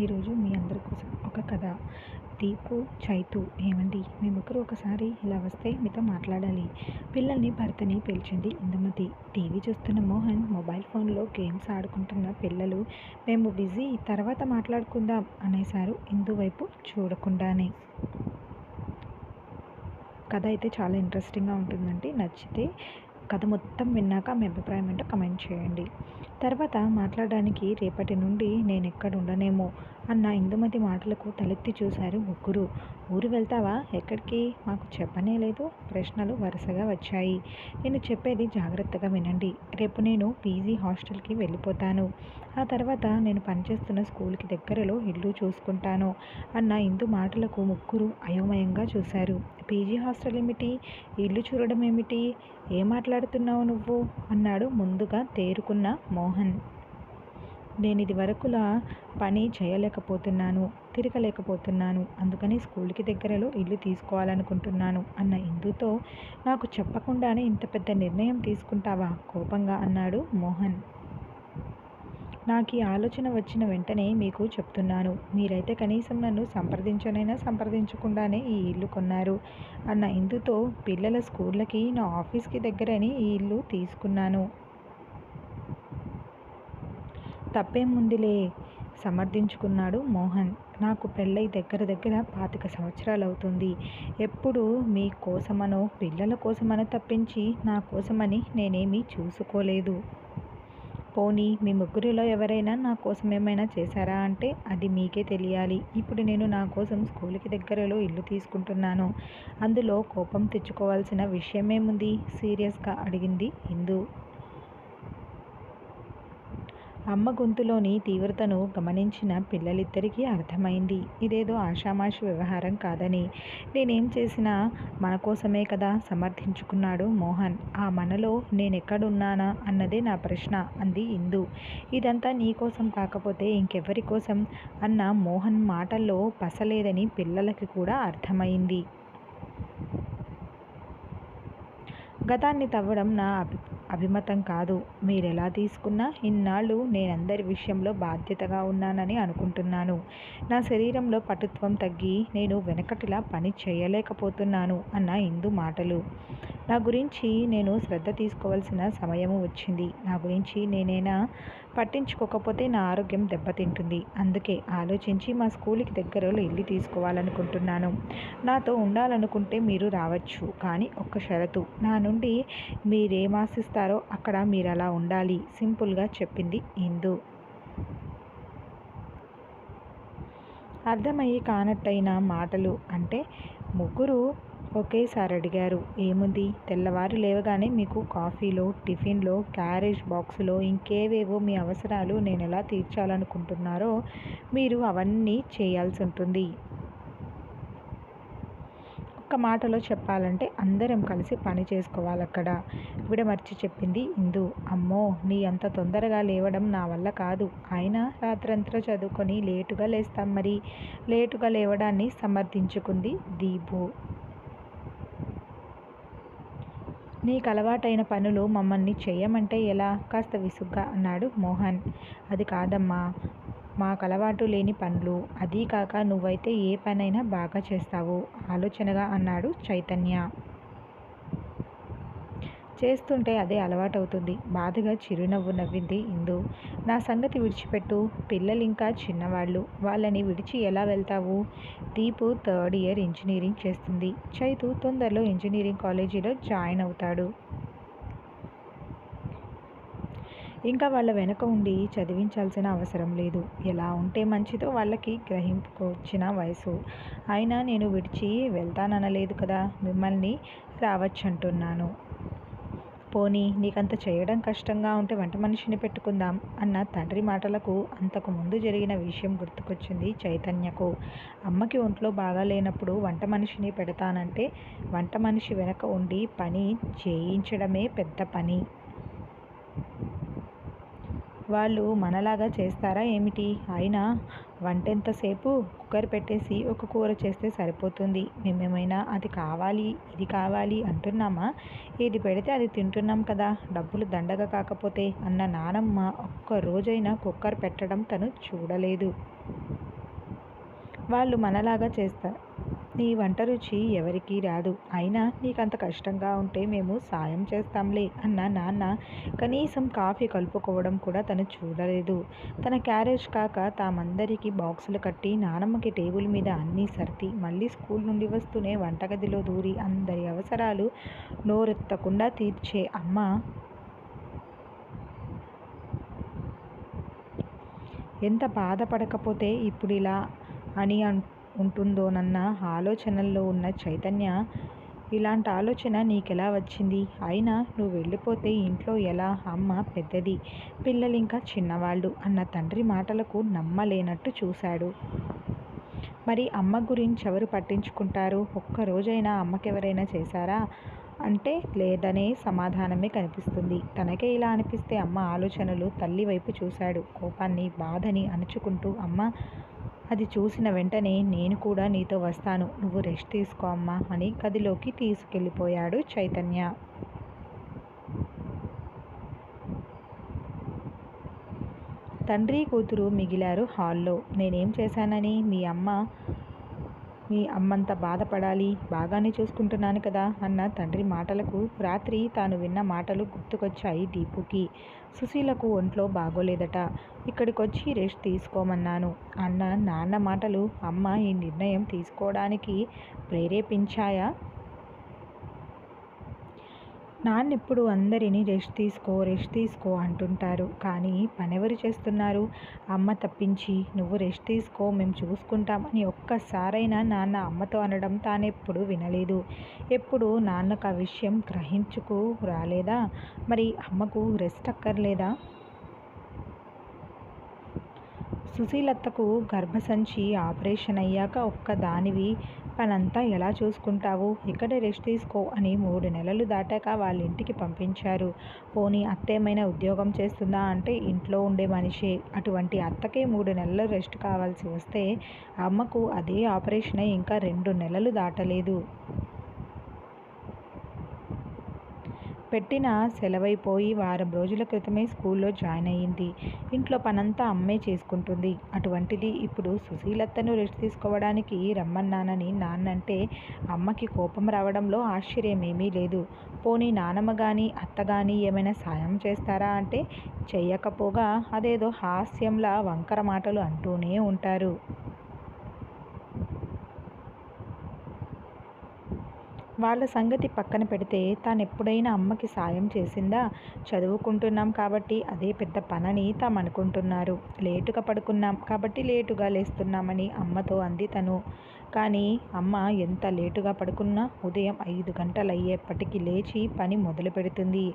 ఈరోజు మీ అందరి కోసం ఒక కథ. దీపు చైతు ఏమండి మీ ఒకసారి ఇలా వస్తే మీతో మాట్లాడాలి. పిల్లల్ని భర్తని పిలిచింది ఇందుమతి. టీవీ చూస్తున్న మోహన్ మొబైల్ ఫోన్లో గేమ్స్ ఆడుకుంటున్న పిల్లలు మేము బిజీ తర్వాత మాట్లాడుకుందాం అనేశారు ఇందు వైపు చూడకుండానే. కథ అయితే చాలా ఇంట్రెస్టింగ్గా ఉంటుందండి. నచ్చితే కథ మొత్తం విన్నాక మీ అభిప్రాయం ఏంటో కమెంట్ చేయండి. తర్వాత మాట్లాడడానికి రేపటి నుండి నేను ఎక్కడ ఉండనేమో అన్న ఇందుమతి మాటలకు తలెత్తి చూశారు ముగ్గురు. ఊరు వెళ్తావా? ఎక్కడికి? మాకు చెప్పనే లేదు. ప్రశ్నలు వరుసగా వచ్చాయి. నేను చెప్పేది జాగ్రత్తగా వినండి. రేపు నేను పీజీ హాస్టల్కి వెళ్ళిపోతాను. ఆ తర్వాత నేను పనిచేస్తున్న స్కూల్కి దగ్గరలో ఇల్లు చూసుకుంటాను అన్న ఇందు మాటలకు ముగ్గురు అయోమయంగా చూశారు. పీజీ హాస్టల్ ఏమిటి? ఇల్లు చూడడం ఏమిటి? ఏం మాట్లాడుతున్నావు నువ్వు? అన్నాడు ముందుగా తేరుకున్న మోహన్. నేను ఇది వరకులా పని చేయలేకపోతున్నాను తిరగలేకపోతున్నాను. అందుకని స్కూల్కి దగ్గరలో ఇల్లు తీసుకోవాలనుకుంటున్నాను అన్న ఇందుతో నాకు చెప్పకుండానే ఇంత పెద్ద నిర్ణయం తీసుకుంటావా? కోపంగా అన్నాడు మోహన్. నాకు ఈ ఆలోచన వచ్చిన వెంటనే మీకు చెప్తున్నాను. మీరైతే కనీసం నన్ను సంప్రదించనైనా సంప్రదించకుండానే ఈ ఇల్లు కొన్నారు అన్న ఇందుతో పిల్లల స్కూళ్ళకి నా ఆఫీస్కి దగ్గరని ఈ ఇల్లు తీసుకున్నాను. తప్పేముందిలే సమర్థించుకున్నాడు మోహన్. నాకు పెళ్ళై దగ్గర దగ్గర పాతిక సంవత్సరాలు అవుతుంది ఎప్పుడు మీ కోసమనో పిల్లల కోసమనో తప్పించి నా కోసమని నేనేమీ చూసుకోలేదు. పోనీ మీ ముగ్గురిలో ఎవరైనా నా కోసం ఏమైనా చేశారా అంటే అది మీకే తెలియాలి. ఇప్పుడు నేను నా కోసం స్కూల్కి దగ్గరలో ఇల్లు తీసుకుంటున్నాను. అందులో కోపం తెచ్చుకోవాల్సిన విషయమేముంది? సీరియస్గా అడిగింది హిందూ. అమ్మ గొంతులోని తీవ్రతను గమనించిన పిల్లలిద్దరికీ అర్థమైంది. ఇదేదో ఆషామాషి వ్యవహారం కాదని. నేనేం చేసినా మన కోసమే కదా సమర్థించుకున్నాడు మోహన్. ఆ మనలో నేనెక్కడున్నానా అన్నదే నా ప్రశ్న అంది ఇందు. ఇదంతా నీ కోసం కాకపోతే ఇంకెవరి కోసం? అన్న మోహన్ మాటల్లో పసలేదని పిల్లలకి కూడా అర్థమైంది. గతాన్ని తవ్వడం నా అభి అభిమతం కాదు. మీరెలా తీసుకున్నా ఇన్నాళ్ళు నేనందరి విషయంలో బాధ్యతగా ఉన్నానని అనుకుంటున్నాను. నా శరీరంలో పటుత్వం తగ్గి నేను వెనకటిలా పని చేయలేకపోతున్నాను అన్న ఇందు మాటలు. నా గురించి నేను శ్రద్ధ తీసుకోవాల్సిన సమయము వచ్చింది. నా గురించి నేనైనా పట్టించుకోకపోతే నా ఆరోగ్యం దెబ్బతింటుంది. అందుకే ఆలోచించి మా స్కూల్కి దగ్గరలో ఇల్లు తీసుకోవాలనుకుంటున్నాను. నాతో ఉండాలనుకుంటే మీరు రావచ్చు కానీ ఒక్క షరతు. నా నుండి మీరేం ఆశిస్తారో అక్కడ మీరు అలా ఉండాలి సింపుల్గా చెప్పింది ఇందు. అర్థమయ్యి కానట్టయిన మాటలు అంటే ముగ్గురు ఒకేసారి అడిగారు. ఏముంది? తెల్లవారు లేవగానే మీకు కాఫీలో టిఫిన్లో క్యారేజ్ బాక్సులో ఇంకేవేవో మీ అవసరాలు నేను ఎలా తీర్చాలనుకుంటున్నారో మీరు అవన్నీ చేయాల్సి ఉంటుంది. ఒక్క మాటలో చెప్పాలంటే అందరం కలిసి పని చేసుకోవాలి అక్కడ విడమర్చి చెప్పింది ఇందు. అమ్మో నీ అంత తొందరగా లేవడం నా వల్ల కాదు. ఆయన రాత్రంతా చదువుకొని లేటుగా లేస్తాం మరి. లేటుగా లేవడాన్ని సమర్థించుకుంది దీపు. నీకు అలవాటైన పనులు మమ్మల్ని చేయమంటే ఎలా? కాస్త విసుగ్గా అన్నాడు మోహన్. అది కాదమ్మా మాకు అలవాటు లేని పనులు. అదీ కాక నువ్వైతే ఏ పనైనా బాగా చేస్తావు ఆలోచనగా అన్నాడు చైతన్య. చేస్తుంటే అదే అలవాటవుతుంది. బాధగా చిరునవ్వు నవ్వింది ఇందు. నా సంగతి విడిచిపెట్టు. పిల్లలు ఇంకా చిన్నవాళ్ళు. వాళ్ళని విడిచి ఎలా వెళ్తావు? దీపు థర్డ్ ఇయర్ ఇంజనీరింగ్ చేస్తుంది. చైతు తొందరలో ఇంజనీరింగ్ కాలేజీలో జాయిన్ అవుతాడు. ఇంకా వాళ్ళ వెనక ఉండి చదివించాల్సిన అవసరం లేదు. ఎలా ఉంటే మంచిదో వాళ్ళకి గ్రహింపుకొచ్చిన వయసు. అయినా నేను విడిచి వెళ్తాననలేదు కదా. మిమ్మల్ని రావచ్చంటున్నాను. పోనీ నీకంత చేయడం కష్టంగా ఉంటే వంట మనిషిని పెట్టుకుందాం అన్న తండ్రి మాటలకు అంతకు ముందు జరిగిన విషయం గుర్తుకొచ్చింది చైతన్యకు. అమ్మకి ఒంట్లో బాగాలేనప్పుడు వంట మనిషిని పెడతానంటే వంట మనిషి వెనక ఉండి పని చేయించడమే పెద్ద పని. వాళ్ళు మనలాగా చేస్తారా ఏమిటి? అయినా వంట ఎంతసేపు కుక్కర్ పెట్టేసి ఒక కూర చేస్తే సరిపోతుంది. మేమేమైనా అది కావాలి ఇది కావాలి అంటున్నామా? ఏది పెడితే అది తింటున్నాం కదా. డబ్బులు దండగ కాకపోతే అన్న నానమ్మ ఒక్క రోజైనా కుక్కర్ పెట్టడం తను చూడలేదు. వాళ్ళు మనలాగా చేస్తారు నీ వంట రుచి ఎవరికీ రాదు. అయినా నీకంత కష్టంగా ఉంటే మేము సాయం చేస్తాంలే అన్న నాన్న. కనీసం కాఫీ కలుపుకోవడం కూడా తను చూడలేదు. తన క్యారేజ్ కాక తామందరికీ బాక్సులు కట్టి నానమ్మకి టేబుల్ మీద అన్నీ సర్ది మళ్ళీ స్కూల్ నుండి వస్తూనే వంటగదిలో దూరి అందరి అవసరాలు నోరెత్తకుండా తీర్చే అమ్మ. ఎంత బాధపడకపోతే ఇప్పుడు ఇలా అని అన్ ఉంటుందోనన్న ఆలోచనల్లో ఉన్న చైతన్య. ఇలాంటి ఆలోచన నీకెలా వచ్చింది? అయినా నువ్వు వెళ్ళిపోతే ఇంట్లో ఎలా? అమ్మ పెద్దది పిల్లలు ఇంకా చిన్నవాళ్ళు అన్న తండ్రి మాటలకు నమ్మలేనట్టు చూశాడు. మరి అమ్మ గురించి ఎవరు పట్టించుకుంటారు? ఒక్క రోజైనా అమ్మకెవరైనా చేశారా? అంటే లేదనే సమాధానమే కనిపిస్తుంది. తనకే ఇలా అనిపిస్తే అమ్మ ఆలోచనలు తల్లి వైపు చూశాడు. కోపాన్ని బాధని అణుచుకుంటూ అమ్మ అది చూసిన వెంటనే నేను కూడా నీతో వస్తాను. నువ్వు రెస్ట్ తీసుకో అమ్మా అని గదిలోకి తీసుకెళ్ళిపోయాడు చైతన్య. తండ్రి కూతురు మిగిలారు హాల్లో. నేనేం చేశానని మీ అమ్మ మీ అమ్మంత బాధపడాలి. బాగానే చూసుకుంటున్నాను కదా అన్న తండ్రి మాటలకు రాత్రి తాను విన్న మాటలు గుర్తుకొచ్చాయి దీపుకి. సుశీలకు ఒంట్లో బాగోలేదట. ఇక్కడికొచ్చి రెస్ట్ తీసుకోమన్నాను. అన్న నాన్న మాటలు అమ్మ ఈ నిర్ణయం తీసుకోవడానికి ప్రేరేపించాయా? నాన్నెప్పుడు అందరినీ రెస్ట్ తీసుకో రెస్ట్ తీసుకో అంటుంటారు. కానీ పనెవరు చేస్తున్నారు? అమ్మ తప్పించి నువ్వు రెస్ట్ తీసుకో మేము చూసుకుంటామని ఒక్కసారైనా నాన్న అమ్మతో అనడం తానెప్పుడు వినలేదు. ఎప్పుడు నాన్నకు ఆ విషయం గ్రహించుకు రాలేదా? మరి అమ్మకు రెస్ట్ అక్కర్లేదా? సుశీలత్తకు గర్భసంచి ఆపరేషన్ అయ్యాక ఒక్క దానివి పనంతా ఎలా చూసుకుంటావు? ఇక్కడే రెస్ట్ తీసుకో అని మూడు నెలలు దాటాక వాళ్ళ ఇంటికి పంపించారు. పోనీ అత్తేమైనా ఉద్యోగం చేస్తుందా అంటే ఇంట్లో ఉండే మనిషే. అటువంటి అత్తకే మూడు నెలలు రెస్ట్ కావాల్సి వస్తే అమ్మకు అదే ఆపరేషన్ ఇంకా రెండు నెలలు దాటలేదు. పెట్టిన సెలవైపోయి వారం రోజుల క్రితమే స్కూల్లో జాయిన్ అయ్యింది ఇంట్లో పనంతా అమ్మే చేసుకుంటుంది. అటువంటిది ఇప్పుడు సుశీలత్తను రెస్ట్ తీసుకోవడానికి రమ్మన్నానని నాన్నంటే అమ్మకి కోపం రావడంలో ఆశ్చర్యమేమీ లేదు. పోనీ నానమ్మ కానీ అత్త కానీ ఏమైనా సాయం చేస్తారా అంటే చెయ్యకపోగా అదేదో హాస్యంలా వంకర మాటలు అంటూనే ఉంటారు. వాళ్ళ సంగతి పక్కన పెడితే తాను ఎప్పుడైనా అమ్మకి సాయం చేసిందా? చదువుకుంటున్నాం కాబట్టి అదే పెద్ద పనని తాము అనుకుంటున్నారు లేటుగా పడుకున్నాం కాబట్టి లేటుగా లేస్తున్నామని అమ్మతో అంది తను. కానీ అమ్మ ఎంత లేటుగా పడుకున్నా ఉదయం ఐదు గంటలు అయ్యేప్పటికి లేచి పని మొదలు పెడుతుంది.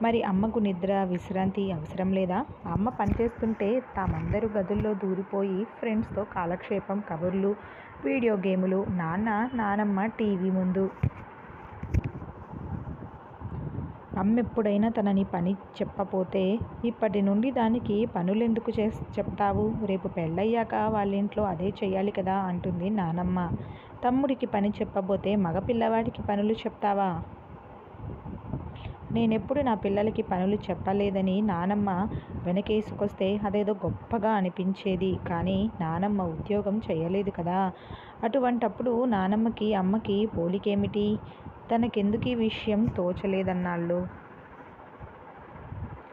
మరి అమ్మకు నిద్ర విశ్రాంతి అవసరం లేదా? అమ్మ పనిచేస్తుంటే తామందరూ గదుల్లో దూరిపోయి ఫ్రెండ్స్తో కాలక్షేపం కబుర్లు వీడియో గేములు నాన్న నానమ్మ టీవీ ముందు. అమ్మెప్పుడైనా తనని పని చెప్పపోతే ఇప్పటి నుండి దానికి పనులెందుకు చే చెప్తావు? రేపు పెళ్ళయ్యాక వాళ్ళ ఇంట్లో అదే చెయ్యాలి కదా అంటుంది నానమ్మ. తమ్ముడికి పని చెప్పబోతే మగ పిల్లవాడికి పనులు చెప్తావా? నేనెప్పుడు నా పిల్లలకి పనులు చెప్పలేదని నానమ్మ వెనకేసుకొస్తే అదేదో గొప్పగా అనిపించేది. కానీ నానమ్మ ఉద్యోగం చేయలేదు కదా. అటువంటప్పుడు నానమ్మకి అమ్మకి పోలికేమిటి? తనకెందుకు ఈ విషయం తోచలేదన్నాళ్ళు?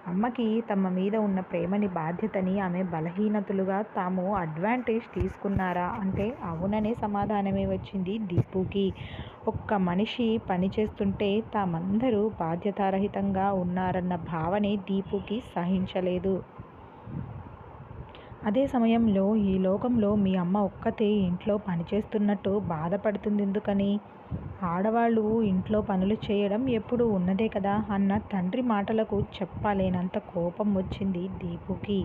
అమ్మకి తమ మీద ఉన్న ప్రేమని బాధ్యతని ఆమె బలహీనతలుగా తాము అడ్వాంటేజ్ తీసుకున్నారా అంటే అవుననే సమాధానమే వచ్చింది దీపుకి. ఒక్క మనిషి పని చేస్తుంటే తామందరూ బాధ్యతారహితంగా ఉన్నారన్న భావనే దీపుకి సహించలేదు. అదే సమయంలో ఈ లోకంలో మీ అమ్మ ఒక్కతే ఇంట్లో పనిచేస్తున్నట్టు బాధపడుతుంది ఎందుకని ఆడవాళ్ళు ఇంట్లో పనులు చేయడం ఎప్పుడు ఉన్నదే కదా అన్న తండ్రి మాటలకు చెప్పలేనంత కోపం వచ్చింది దీపుకి.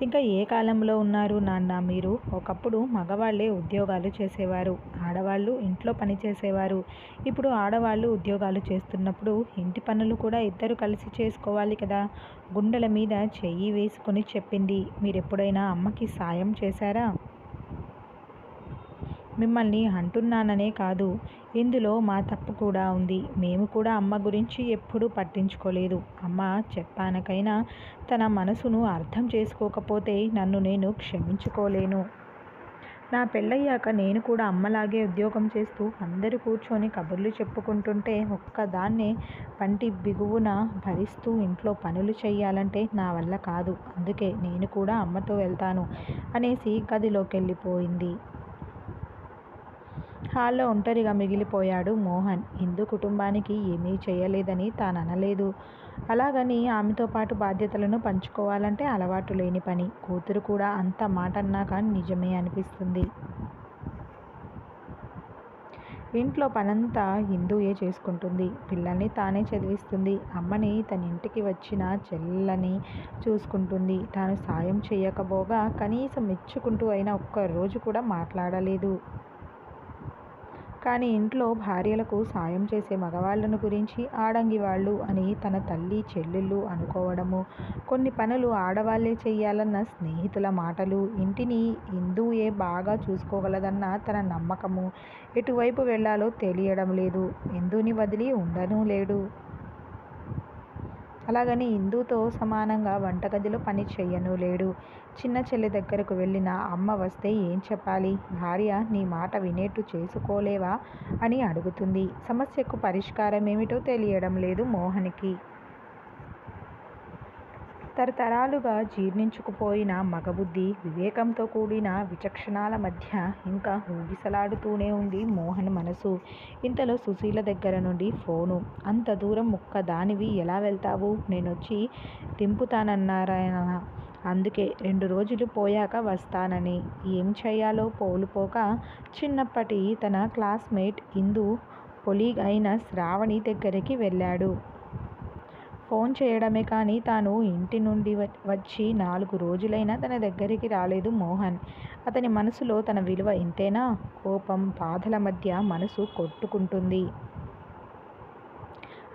ఇంకా ఏ కాలంలో ఉన్నారు నాన్న మీరు? ఒకప్పుడు మగవాళ్ళే ఉద్యోగాలు చేసేవారు. ఆడవాళ్ళు ఇంట్లో పని చేసేవారు. ఇప్పుడు ఆడవాళ్ళు ఉద్యోగాలు చేస్తున్నప్పుడు ఇంటి పనులు కూడా ఇద్దరు కలిసి చేసుకోవాలి కదా? గుండెల మీద చెయ్యి వేసుకొని చెప్పింది. మీరెప్పుడైనా అమ్మకి సాయం చేశారా? మిమ్మల్ని అంటున్నాననే కాదు. ఇందులో మా తప్పు కూడా ఉంది. మేము కూడా అమ్మ గురించి ఎప్పుడూ పట్టించుకోలేదు. అమ్మ చెప్పానకైనా తన మనసును అర్థం చేసుకోకపోతే నన్ను నేను క్షమించుకోలేను. నా పెళ్ళయ్యాక నేను కూడా అమ్మలాగే ఉద్యోగం చేస్తూ అందరూ కూర్చొని కబుర్లు చెప్పుకుంటుంటే ఒక్కదాన్నే పంటి బిగువున భరిస్తూ ఇంట్లో పనులు చేయాలంటే నా వల్ల కాదు. అందుకే నేను కూడా అమ్మతో వెళ్తాను అనేసి గదిలోకి వెళ్ళిపోయింది హాల్లో ఒంటరిగా మిగిలిపోయాడు మోహన్. ఇందు కుటుంబానికి ఏమీ చేయలేదని తాను అనలేదు. అలాగని ఆమెతో పాటు బాధ్యతలను పంచుకోవాలంటే అలవాటు లేని పని. కూతురు కూడా అంత మాట అన్నాక నిజమే అనిపిస్తుంది. ఇంట్లో పనంతా హిందూయే చేసుకుంటుంది. పిల్లల్ని తానే చదివిస్తుంది. అమ్మని తన ఇంటికి వచ్చిన చెల్లని చూసుకుంటుంది. తాను సాయం చేయకపోగా కనీసం మెచ్చుకుంటూ అయినా ఒక్కరోజు కూడా మాట్లాడలేదు. కానీ ఇంట్లో భార్యలకు సాయం చేసే మగవాళ్ళను గురించి ఆడంగి వాళ్ళు అని తన తల్లి చెల్లెళ్ళు అనుకోవడము. కొన్ని పనులు ఆడవాళ్ళే చేయాలన్న స్నేహితుల మాటలు. ఇంటిని హిందువే బాగా చూసుకోగలదన్న తన నమ్మకము. ఎటువైపు వెళ్ళాలో తెలియడం లేదు. హిందూని వదిలి ఉండనూ లేడు. అలాగని హిందూతో సమానంగా వంటగదిలో పని చెయ్యను లేడు. చిన్న చెల్లి దగ్గరకు వెళ్ళిన అమ్మ వస్తే ఏం చెప్పాలి? భార్య నీ మాట వినేట్టు చేసుకోలేవా? అని అడుగుతుంది. సమస్యకు పరిష్కారం ఏమిటో తెలియడం లేదు మోహన్కి. తరతరాలుగా జీర్ణించుకుపోయిన మగబుద్ధి వివేకంతో కూడిన విచక్షణాల మధ్య ఇంకా ఊగిసలాడుతూనే ఉంది మోహన్ మనసు. ఇంతలో సుశీల దగ్గర నుండి ఫోను. అంత దూరం ఒక్క దానివి ఎలా వెళ్తావు? నేనొచ్చి దింపుతానన్నారాయణ అందుకే రెండు రోజులు పోయాక వస్తానని. ఏం చేయాలో పోలుపోక చిన్నప్పటి తన క్లాస్మేట్ ఇందు పొలీగ్ అయిన శ్రావణి దగ్గరికి వెళ్ళాడు. ఫోన్ చేయడమే కానీ తాను ఇంటి నుండి వచ్చి నాలుగు రోజులైనా తన దగ్గరికి రాలేదు మోహన్. అతని మనసులో తన విలువ ఇంతేనా? కోపం బాధల మధ్య మనసు కొట్టుకుంటుంది.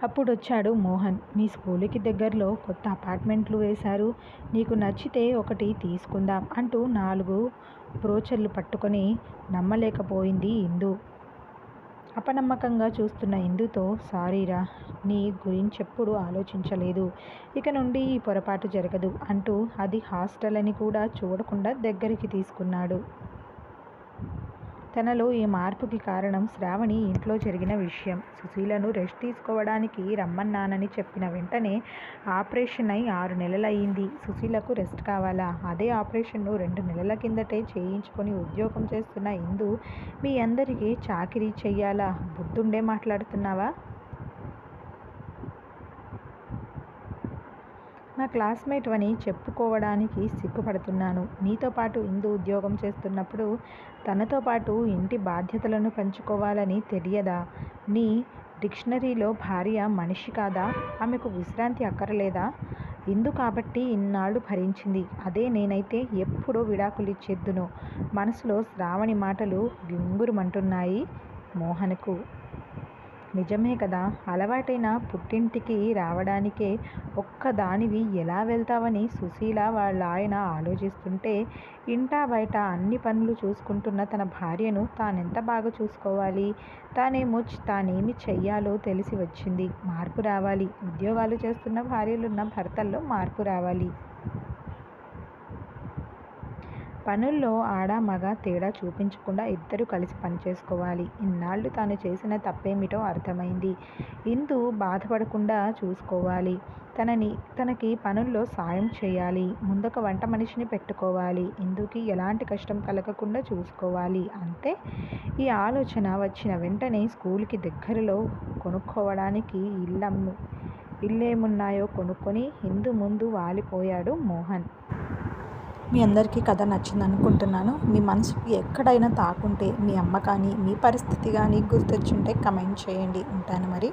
అప్పుడు వచ్చాడు మోహన్. మీ స్కూలుకి దగ్గరలో కొత్త అపార్ట్మెంట్లు వేశారు. నీకు నచ్చితే ఒకటి తీసుకుందాం అంటూ నాలుగు బ్రోచర్లు పట్టుకొని నమ్మలేకపోయింది ఇందు. అపనమ్మకంగా చూస్తున్న ఇందుతో సారీరా నీ గురించెప్పుడు ఆలోచించలేదు. ఇక నుండి ఈ పొరపాటు జరగదు అంటూ అది హాస్టల్ అని కూడా చూడకుండా దగ్గరికి తీసుకున్నాడు. తనలో ఈ మార్పుకి కారణం శ్రావణి ఇంట్లో జరిగిన విషయం. సుశీలను రెస్ట్ తీసుకోవడానికి రమ్మన్నానని చెప్పిన వెంటనే ఆపరేషన్ అయి ఆరు నెలలయ్యింది. సుశీలకు రెస్ట్ కావాలా? అదే ఆపరేషన్ను రెండు నెలల కిందటే చేయించుకొని ఉద్యోగం చేస్తున్న ఇందు మీ అందరికీ చాకిరీ చెయ్యాలా? బుద్ధుండే మాట్లాడుతున్నావా? నా క్లాస్మేట్ అని చెప్పుకోవడానికి సిగ్గుపడుతున్నాను. నీతో పాటు ఇందు ఉద్యోగం చేస్తున్నప్పుడు తనతో పాటు ఇంటి బాధ్యతలను పంచుకోవాలని తెలియదా? నీ డిక్షనరీలో భార్య మనిషి కాదా? ఆమెకు విశ్రాంతి అక్కరలేదా? ఇందు కాబట్టి ఇన్నాళ్ళు భరించింది. అదే నేనైతే ఎప్పుడో విడాకులిచ్చేద్దును. మనసులో శ్రావణి మాటలు గింగురుమంటున్నాయి మోహన్కు. నిజమే కదా. అలవాటైన పుట్టింటికి రావడానికే ఒక్కదానివి ఎలా వెళ్తావని సుశీల వాళ్ళ ఆయన ఆలోచిస్తుంటే ఇంటా బయట అన్ని పనులు చూసుకుంటున్న తన భార్యను తానెంత బాగా చూసుకోవాలి? తానేమో తానేమి చెయ్యాలో తెలిసి వచ్చింది. మార్పు రావాలి. ఉద్యోగాలు చేస్తున్న భార్యలున్న భర్తల్లో మార్పు రావాలి. పనుల్లో ఆడ మగ తేడా చూపించకుండా ఇద్దరు కలిసి పనిచేసుకోవాలి ఇన్నాళ్ళు తాను చేసిన తప్పేమిటో అర్థమైంది. ఇందు బాధపడకుండా చూసుకోవాలి. తనని తనకి పనుల్లో సాయం చేయాలి. ముందొక వంట మనిషిని పెట్టుకోవాలి. ఇందుకి ఎలాంటి కష్టం కలగకుండా చూసుకోవాలి. అంతే ఈ ఆలోచన వచ్చిన వెంటనే స్కూల్కి దగ్గరలో కొనుక్కోవడానికి ఇల్లమ్ము ఇల్లేమున్నాయో కొనుక్కొని ఇందు ముందు వాలిపోయాడు మోహన్. మీ అందరికీ కథ నచ్చింది అనుకుంటున్నాను మీ మనసుకి ఎక్కడైనా తాకుంటే మీ అమ్మ కానీ మీ పరిస్థితి కానీ గుర్తొచ్చుంటే కమెంట్ చేయండి. ఉంటాను మరి.